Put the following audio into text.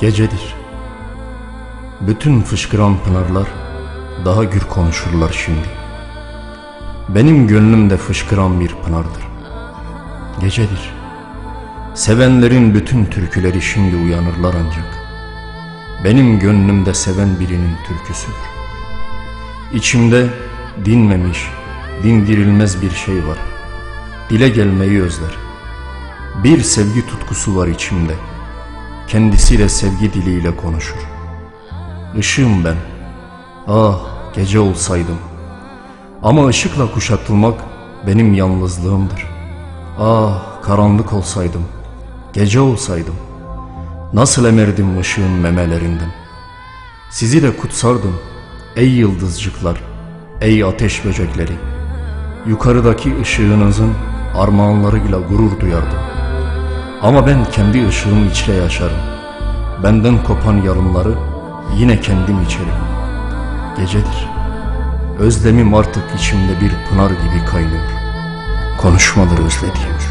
gecedir. Bütün fışkıran pınarlar daha gür konuşurlar şimdi. Benim gönlümde fışkıran bir pınardır. Gecedir. Sevenlerin bütün türküleri şimdi uyanırlar ancak. Benim gönlümde seven birinin türküsüdür. İçimde dinmemiş, dindirilmez bir şey var. Dile gelmeyi özler. Bir sevgi tutkusu var içimde. Kendisiyle sevgi diliyle konuşur. Işığım ben. Ah gece olsaydım. Ama ışıkla kuşatılmak benim yalnızlığımdır. Ah karanlık olsaydım. Gece olsaydım. Nasıl emerdim ışığın memelerinden. Sizi de kutsardım ey yıldızcıklar, ey ateş böcekleri. Yukarıdaki ışığınızın armağanlarıyla gurur duyardım. Ama ben kendi ışığım içre yaşarım. Benden kopan yarınları yine kendim içerim. Gecedir. Özlemim artık içimde bir pınar gibi kaynıyor. Konuşmadır özlediğim.